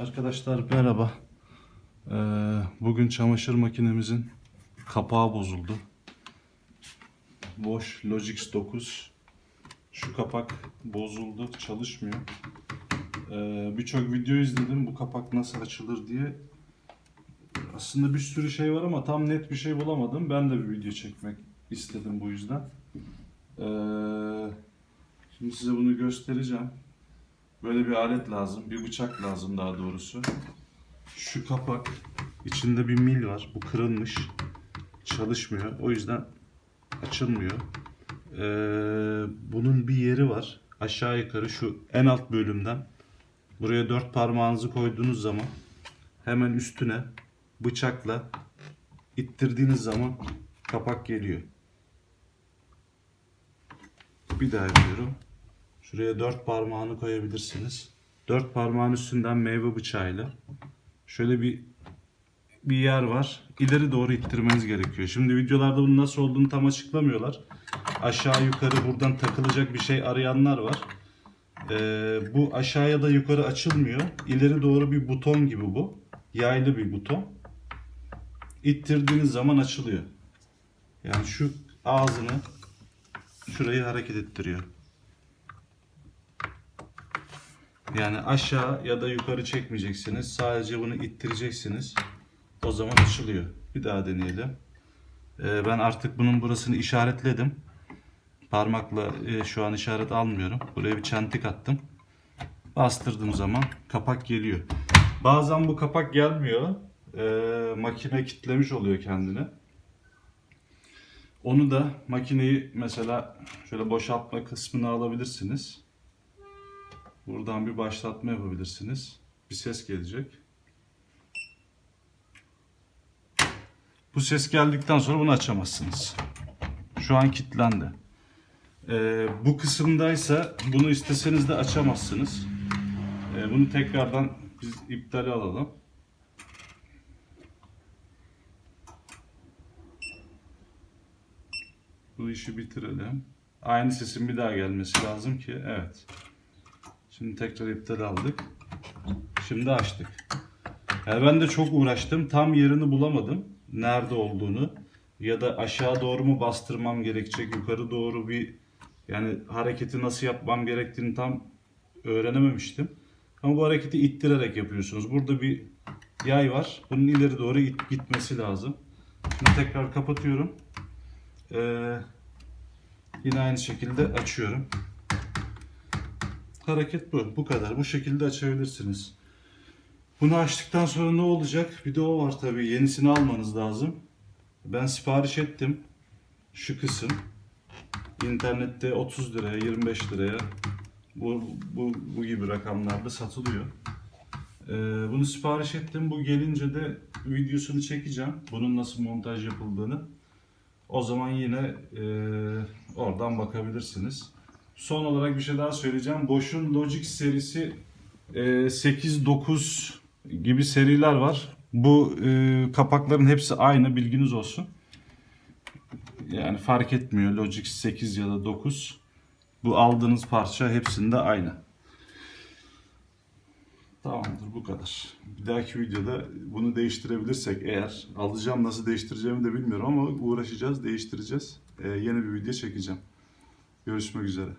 Arkadaşlar merhaba. Ee, bugün çamaşır makinemizin kapağı bozuldu. Bosch Logix 9. Şu kapak bozuldu, çalışmıyor. Ee, Birçok video izledim bu kapak nasıl açılır diye. Aslında bir sürü şey var ama tam net bir şey bulamadım. Ben de bir video çekmek istedim bu yüzden. Ee, şimdi size bunu göstereceğim. Böyle bir alet lazım, bir bıçak lazım daha doğrusu. Şu kapak, içinde bir mil var. Bu kırılmış, çalışmıyor. O yüzden açılmıyor. Ee, bunun bir yeri var. Aşağı yukarı şu en alt bölümden buraya dört parmağınızı koyduğunuz zaman hemen üstüne bıçakla ittirdiğiniz zaman kapak geliyor. Bir daha yapıyorum. Şuraya dört parmağını koyabilirsiniz. Dört parmağın üstünden meyve bıçağıyla şöyle bir bir yer var. İleri doğru ittirmeniz gerekiyor. Şimdi videolarda bunun nasıl olduğunu tam açıklamıyorlar. Aşağı yukarı buradan takılacak bir şey arayanlar var. Ee, bu aşağıya da yukarı açılmıyor. İleri doğru bir buton gibi bu. Yaylı bir buton. İttirdiğiniz zaman açılıyor. Yani şu ağzını şurayı hareket ettiriyor. Yani aşağı ya da yukarı çekmeyeceksiniz. Sadece bunu ittireceksiniz. O zaman açılıyor. Bir daha deneyelim. Ee, ben artık bunun burasını işaretledim. Parmakla e, şu an işaret almıyorum. Buraya bir çentik attım. Bastırdığım zaman kapak geliyor. Bazen bu kapak gelmiyor. Ee, makine kitlemiş oluyor kendini. Onu da makineyi mesela şöyle boşaltma kısmını alabilirsiniz. Buradan bir başlatma yapabilirsiniz. Bir ses gelecek. Bu ses geldikten sonra bunu açamazsınız. Şu an kilitlendi. Ee, bu kısımdaysa bunu isteseniz de açamazsınız. Ee, bunu tekrardan biz iptali alalım. Bu işi bitirelim. Aynı sesin bir daha gelmesi lazım ki evet. Şimdi tekrar iptal aldık. Şimdi açtık. Yani ben de çok uğraştım. Tam yerini bulamadım. Nerede olduğunu. Ya da aşağı doğru mu bastırmam gerekecek, yukarı doğru bir yani hareketi nasıl yapmam gerektiğini tam öğrenememiştim. Ama bu hareketi ittirerek yapıyorsunuz. Burada bir yay var. Bunun ileri doğru it- gitmesi lazım. Şimdi tekrar kapatıyorum. Ee, yine aynı şekilde açıyorum. Hareket bu. Bu kadar. Bu şekilde açabilirsiniz. Bunu açtıktan sonra ne olacak? Bir de o var tabii. Yenisini almanız lazım. Ben sipariş ettim. Şu kısım. İnternette 30 liraya, 25 liraya bu, bu, bu gibi rakamlarda satılıyor. Ee, bunu sipariş ettim. Bu gelince de videosunu çekeceğim. Bunun nasıl montaj yapıldığını. O zaman yine e, oradan bakabilirsiniz. Son olarak bir şey daha söyleyeceğim. Bosch'un Logic serisi e, 8-9 gibi seriler var. Bu e, kapakların hepsi aynı bilginiz olsun. Yani fark etmiyor Logic 8 ya da 9. Bu aldığınız parça hepsinde aynı. Tamamdır bu kadar. Bir dahaki videoda bunu değiştirebilirsek eğer alacağım nasıl değiştireceğimi de bilmiyorum ama uğraşacağız, değiştireceğiz. Ee, yeni bir video çekeceğim. Görüşmek üzere.